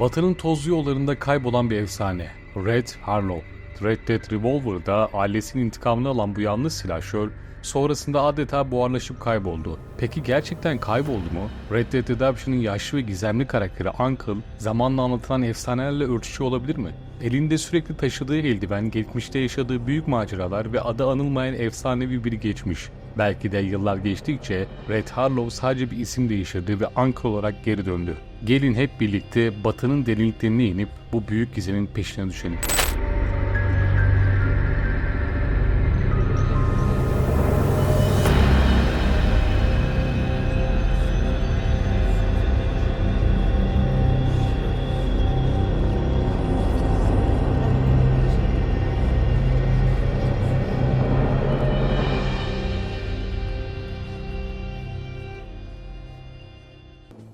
Batı'nın tozlu yollarında kaybolan bir efsane. Red Harlow. Red Dead Revolver'da ailesinin intikamını alan bu yalnız silahşör sonrasında adeta buharlaşıp kayboldu. Peki gerçekten kayboldu mu? Red Dead Redemption'ın yaşlı ve gizemli karakteri Uncle zamanla anlatılan efsanelerle örtüşüyor olabilir mi? Elinde sürekli taşıdığı eldiven, geçmişte yaşadığı büyük maceralar ve adı anılmayan efsanevi bir geçmiş. Belki de yıllar geçtikçe Red Harlow sadece bir isim değiştirdi ve Uncle olarak geri döndü. Gelin hep birlikte Batı'nın derinliklerine inip bu büyük gizemin peşine düşelim.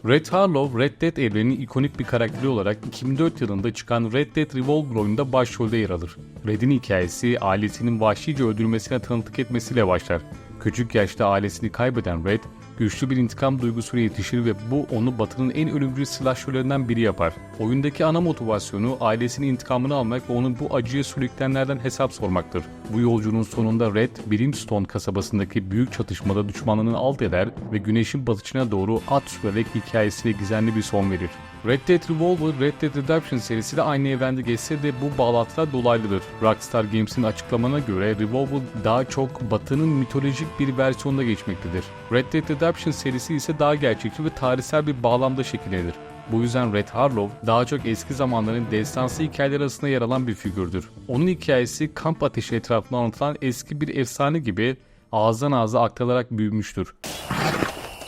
Red Harlow, Red Dead evreninin ikonik bir karakteri olarak 2004 yılında çıkan Red Dead Revolver oyununda başrolde yer alır. Red'in hikayesi ailesinin vahşice öldürülmesine tanıklık etmesiyle başlar. Küçük yaşta ailesini kaybeden Red, güçlü bir intikam duygusuyla yetişir ve bu onu Batı'nın en ölümcül silahşörlerinden biri yapar. Oyundaki ana motivasyonu ailesinin intikamını almak ve onun bu acıya sürüklenenlerden hesap sormaktır. Bu yolculuğun sonunda Red, Brimstone kasabasındaki büyük çatışmada düşmanını alt eder ve güneşin batışına doğru at sürerek hikayesine gizemli bir son verir. Red Dead Revolver, Red Dead Redemption serisi de aynı evrende geçse de bu bağlantılar dolaylıdır. Rockstar Games'in açıklamana göre Revolver daha çok Batı'nın mitolojik bir versiyonunda geçmektedir. Red Dead Redemption serisi ise daha gerçekçi ve tarihsel bir bağlamda şekillenir. Bu yüzden Red Harlow daha çok eski zamanların destansı hikayeler arasında yer alan bir figürdür. Onun hikayesi kamp ateşi etrafında anlatılan eski bir efsane gibi ağızdan ağza aktarılarak büyümüştür.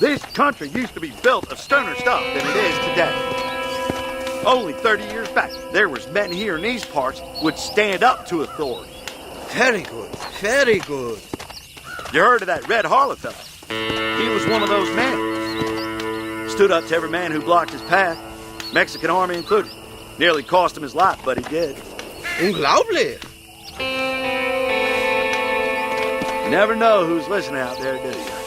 This country used to be built of stoner stuff than it is today. Only 30 years back, there was men here in these parts would stand up to authority. Very good, very good. You heard of that Red Harlow fellow? He was one of those men. Stood up to every man who blocked his path, Mexican army included. Nearly cost him his life, but he did. Unglaublich. You never know who's listening out there, do you?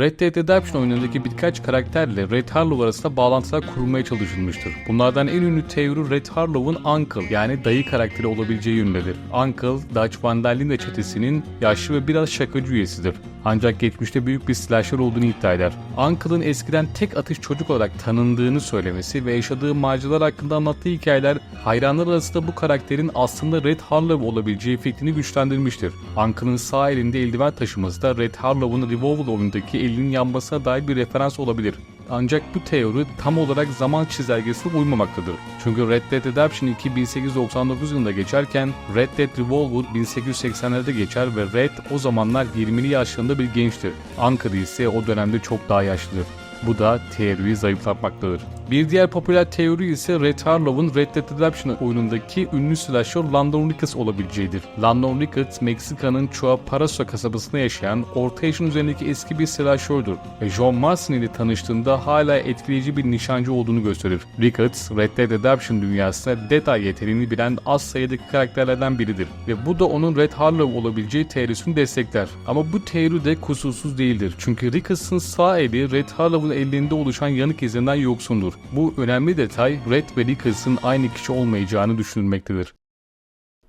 Red Dead Redemption oyunundaki birkaç karakterle Red Harlow arasında bağlantılar kurulmaya çalışılmıştır. Bunlardan en ünlü teori Red Harlow'un Uncle yani dayı karakteri olabileceği yönündedir. Uncle, Dutch Van der Linde çetesinin yaşlı ve biraz şakacı üyesidir. Ancak geçmişte büyük bir slasher olduğunu iddia eder. Uncle'ın eskiden tek atış çocuk olarak tanındığını söylemesi ve yaşadığı maceralar hakkında anlattığı hikayeler hayranlar arasında bu karakterin aslında Red Harlow olabileceği fikrini güçlendirmiştir. Uncle'ın sağ elinde eldiven taşıması da Red Harlow'un Revolver oyundaki elinin yanmasına dair bir referans olabilir. Ancak bu teori tam olarak zaman çizelgesine uymamaktadır. Çünkü Red Dead Redemption 2 1899 yılında geçerken Red Dead Revolver 1880'lerde geçer ve Red o zamanlar 20'li yaşlarında bir gençtir. Ankara ise o dönemde çok daha yaşlıdır. Bu da teoriyi zayıflatmaktadır. Bir diğer popüler teori ise Red Harlow'un Red Dead Redemption oyunundaki ünlü slasher Landon Ricketts olabileceğidir. Landon Ricketts, Meksika'nın Chuaparaso kasabasında yaşayan orta yaşın üzerindeki eski bir slasher'dur ve John Marston ile tanıştığında hala etkileyici bir nişancı olduğunu gösterir. Ricketts, Red Dead Redemption dünyasında detay yeteneğini bilen az sayıdaki karakterlerden biridir ve bu da onun Red Harlow olabileceği teorisini destekler. Ama bu teori de kusursuz değildir çünkü Ricketts'ın sağ eli Red Harlow'un elinde oluşan yanık izinden yoksundur. Bu önemli detay Red ve Ricketts'ın aynı kişi olmayacağını düşünülmektedir.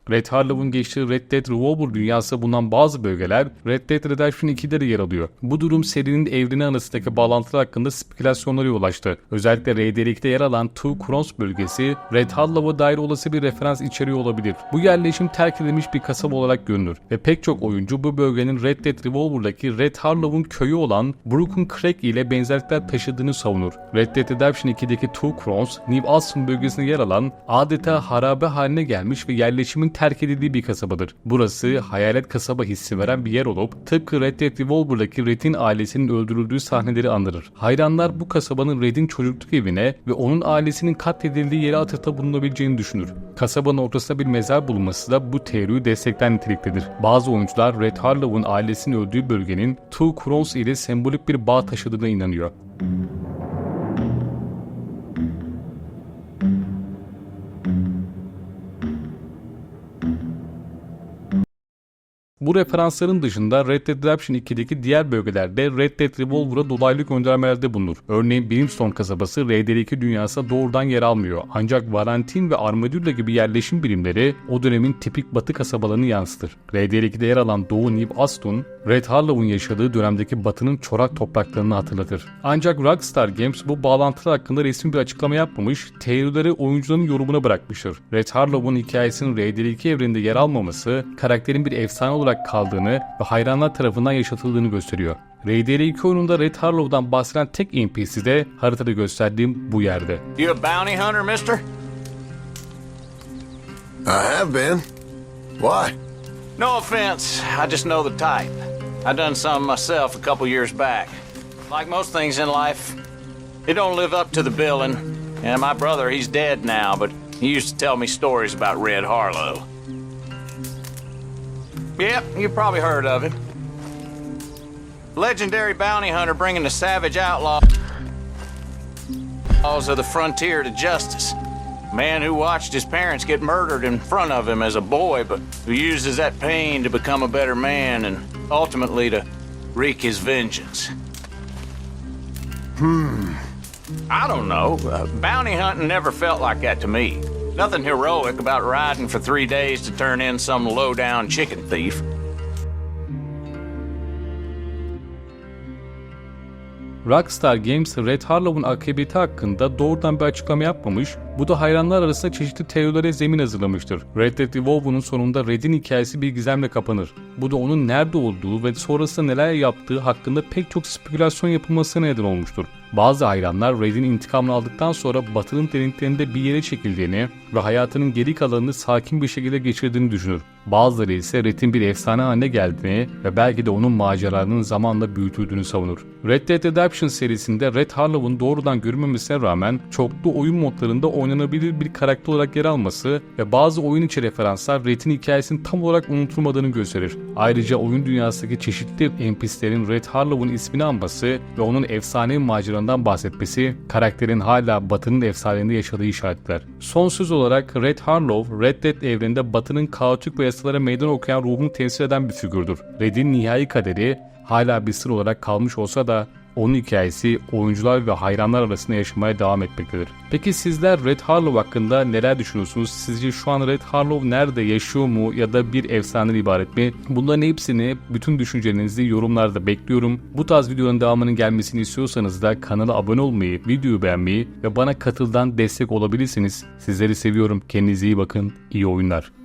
Red Harlow'un geçtiği Red Dead Revolver dünyası bulunan bazı bölgeler Red Dead Redemption 2'de de yer alıyor. Bu durum serinin evreni arasındaki bağlantılar hakkında spekülasyonlara yol açtı. Özellikle RDR2'de yer alan Two Crowns bölgesi Red Harlow'a dair olası bir referans içeriyor olabilir. Bu yerleşim terk edilmiş bir kasaba olarak görünür ve pek çok oyuncu bu bölgenin Red Dead Revolver'daki Red Harlow'un köyü olan Broken Creek ile benzerlikler taşıdığını savunur. Red Dead Redemption 2'deki Two Crowns, New Austin bölgesinde yer alan adeta harabe haline gelmiş ve yerleşimin terk edildiği bir kasabadır. Burası hayalet kasaba hissi veren bir yer olup tıpkı Red Dead Revolver'daki Red'in ailesinin öldürüldüğü sahneleri andırır. Hayranlar bu kasabanın Red'in çocukluk evine ve onun ailesinin katledildiği yere atıfta bulunabileceğini düşünür. Kasabanın ortasında bir mezar bulunması da bu teoriyi destekler niteliktedir. Bazı oyuncular Red Harlow'un ailesinin öldüğü bölgenin Two Crowns ile sembolik bir bağ taşıdığına inanıyor. Bu referansların dışında Red Dead Redemption 2'deki diğer bölgelerde Red Dead Revolver'a dolaylı göndermelerde bulunur. Örneğin Brimstone kasabası RDR2 dünyasında doğrudan yer almıyor. Ancak Valentin ve Armadillo gibi yerleşim birimleri o dönemin tipik batı kasabalarını yansıtır. RDR2'de yer alan Doğu New Aston, Red Harlow'un yaşadığı dönemdeki batının çorak topraklarını hatırlatır. Ancak Rockstar Games bu bağlantılar hakkında resmi bir açıklama yapmamış, teorileri oyuncuların yorumuna bırakmıştır. Red Harlow'un hikayesinin RDR2 evreninde yer almaması, karakterin bir efsane olarak kaldığını ve hayranlar tarafından yaşatıldığını gösteriyor. RDR2 oyununda Red Harlow'dan bahseden tek NPC de haritada gösterdiğim bu yerde. You a bounty hunter, mister? I have been. Why? No offense, I just know the type. I done some myself a couple years back. Like most things in life, it don't live up to the billing. And my brother, he's dead now, but he used to tell me stories about Red Harlow. Yep, you probably heard of him. Legendary bounty hunter bringing the savage outlaws of the frontier to justice. Man who watched his parents get murdered in front of him as a boy, but who uses that pain to become a better man and ultimately to wreak his vengeance. Hmm. I don't know. Uh, bounty hunting never felt like that to me. Nothing heroic about riding for three days to turn in some low down chicken thief. Rockstar Games Red Harlow'un akıbeti hakkında doğrudan bir açıklama yapmamış, bu da hayranlar arasında çeşitli teorilere zemin hazırlamıştır. Red Dead Revolver'ın sonunda Red'in hikayesi bir gizemle kapanır. Bu da onun nerede olduğu ve sonrasında neler yaptığı hakkında pek çok spekülasyon yapılmasına neden olmuştur. Bazı hayranlar Red'in intikamını aldıktan sonra Batı'nın derinliklerinde bir yere çekildiğini ve hayatının geri kalanını sakin bir şekilde geçirdiğini düşünür. Bazıları ise Red'in bir efsane haline geldiğini ve belki de onun maceralarının zamanla büyütüldüğünü savunur. Red Dead Redemption serisinde Red Harlow'un doğrudan görünmemesine rağmen çoklu oyun modlarında oynanabilir bir karakter olarak yer alması ve bazı oyun içi referanslar Red'in hikayesinin tam olarak unutulmadığını gösterir. Ayrıca oyun dünyasındaki çeşitli NPC'lerin Red Harlow'un ismini anması ve onun efsane maceralarından bahsetmesi karakterin hala Batı'nın efsanelerinde yaşadığı işaretler. Son söz olarak Red Harlow, Red Dead evreninde Batı'nın kaotik ve yasalara meydan okuyan ruhunu temsil eden bir figürdür. Red'in nihai kaderi hala bir sır olarak kalmış olsa da onun hikayesi oyuncular ve hayranlar arasında yaşamaya devam etmektedir. Peki sizler Red Harlow hakkında neler düşünüyorsunuz? Sizce şu an Red Harlow nerede yaşıyor mu ya da bir efsane ibaret mi? Bunların hepsini bütün düşüncelerinizi yorumlarda bekliyorum. Bu tarz videoların devamının gelmesini istiyorsanız da kanala abone olmayı, videoyu beğenmeyi ve bana katıldan destek olabilirsiniz. Sizleri seviyorum. Kendinize iyi bakın. İyi oyunlar.